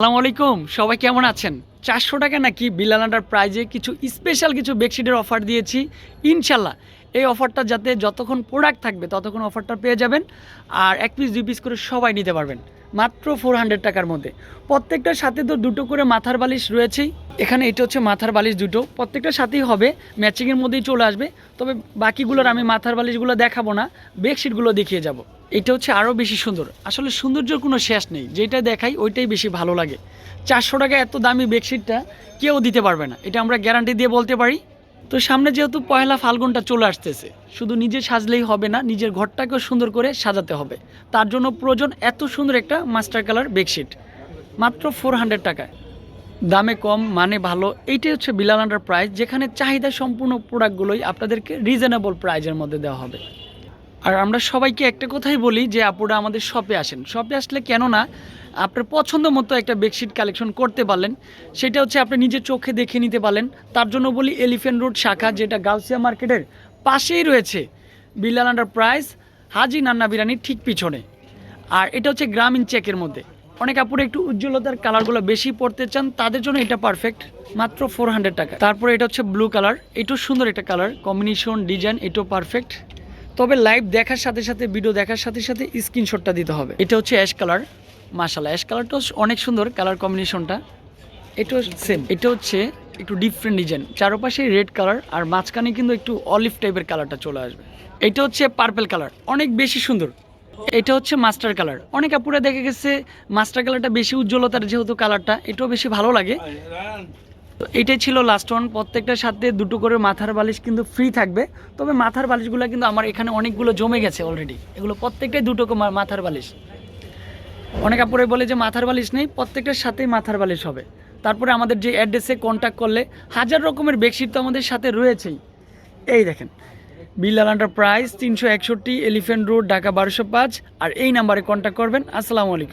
আসসালামু আলাইকুম, সবাই কেমন আছেন? চারশো টাকা নাকি বিলাল আন্ডার প্রাইজে কিছু স্পেশাল কিছু বেডশিটের অফার দিয়েছি। ইনশাল্লাহ, এই অফারটা যাতে যতক্ষণ প্রোডাক্ট থাকবে, ততক্ষণ অফারটা পেয়ে যাবেন আর এক পিস দুই পিস করে সবাই নিতে পারবেন। মাত্র ফোর হান্ড্রেড টাকার মধ্যে। প্রত্যেকটার সাথে তো দুটো করে মাথার বালিশ রয়েছেই। এখানে এটা হচ্ছে মাথার বালিশ দুটো। প্রত্যেকটার সাথেই হবে ম্যাচিংয়ের মধ্যেই চলে আসবে। তবে বাকিগুলোর আমি মাথার বালিশগুলো দেখাবো না, বেডশিটগুলো দেখিয়ে যাব। এটা হচ্ছে আরও বেশি সুন্দর। আসলে সৌন্দর্যের কোনো শেষ নেই। যেটা দেখাই ওইটাই বেশি ভালো লাগে। চারশো টাকা এত দামি বেডশিটটা কেউ দিতে পারবে না। এটা আমরা গ্যারান্টি দিয়ে বলতে পারি। তো সামনে যেহেতু পয়লা ফাল্গুনটা চলে আসতেছে, শুধু নিজে সাজলেই হবে না, নিজের ঘরটাকেও সুন্দর করে সাজাতে হবে। তার জন্য প্রয়োজন এত সুন্দর একটা মাস্টার কালার বেডশিট। মাত্র ফোর হান্ড্রেড টাকায়। দামে কম মানে ভালো, এইটাই হচ্ছে বিলাল আন্ডার প্রাইস যেখানে চাহিদা সম্পূর্ণ প্রোডাক্টগুলোই আপনাদেরকে রিজনেবল প্রাইজের মধ্যে দেওয়া হবে। আর আমরা সবাইকে একটা কথাই বলি যে, আপুরা আমাদের শপে আসেন। শপে আসলে কেন না আপনার পছন্দ মতো একটা বেডশিট কালেকশন করতে পারলেন, সেটা হচ্ছে আপনি নিজের চোখে দেখে নিতে পারলেন। তার জন্য বলি এলিফেন্ট রোড শাখা, যেটা গাউসিয়া মার্কেটের পাশেই রয়েছে বিলাল আন্ডার প্রাইস হাজি নান্না বিরিয়ানির ঠিক পিছনে। আর এটা হচ্ছে গ্রামীণ চেকের মধ্যে। অনেক আপুরে একটু উজ্জ্বলতার কালারগুলো বেশি পড়তে চান, তাদের জন্য এটা পারফেক্ট মাত্র ফোর হান্ড্রেড টাকা। তারপরে এটা হচ্ছে ব্লু কালার এটাও সুন্দর একটা কালার কম্বিনেশন ডিজাইন এটাও পারফেক্ট তবে লাইভ দেখার সাথে সাথে ভিডিও দেখার সাথে সাথে স্ক্রিনশটটা দিতে হবে। এটা হচ্ছে অ্যাশ কালার মাশাল্লাহ অ্যাশ কালারটাও অনেক সুন্দর কালার কম্বিনেশনটা এটাও সেম এটা হচ্ছে একটু ডিফারেন্ট ডিজাইন চারপাশে রেড কালার আর মাঝখানে কিন্তু একটু অলিভ টাইপের কালারটা চলে আসবে। এটা হচ্ছে পার্পেল কালার অনেক বেশি সুন্দর। এটা হচ্ছে মাস্টার কালার। অনেক আপুরা দেখে গেছে মাস্টার কালারটা বেশি উজ্জ্বলতার যেহেতু কালারটা, এটাও বেশি ভালো লাগে। তো এটাই ছিল লাস্ট ওয়ান প্রত্যেকটার সাথে দুটো করে মাথার বালিশ কিন্তু ফ্রি থাকবে। তবে মাথার বালিশগুলো কিন্তু আমার এখানে অনেকগুলো জমে গেছে অলরেডি এগুলো প্রত্যেকটাই দুটো মাথার বালিশ। অনেক আপুরে বলে যে মাথার বালিশ নেই, প্রত্যেকটার সাথেই মাথার বালিশ হবে। তারপরে আমাদের যে অ্যাড্রেসে কন্ট্যাক্ট করলে হাজার রকমের বেডশিট তো আমাদের সাথে রয়েছেই। এই দেখেন বিল্লাল প্রাইস তিনশো একষট্টি এলিফেন্ট রোড ঢাকা বারোশো পাঁচ। আর এই নাম্বারে কন্ট্যাক্ট করবেন। আসসালামু আলাইকুম।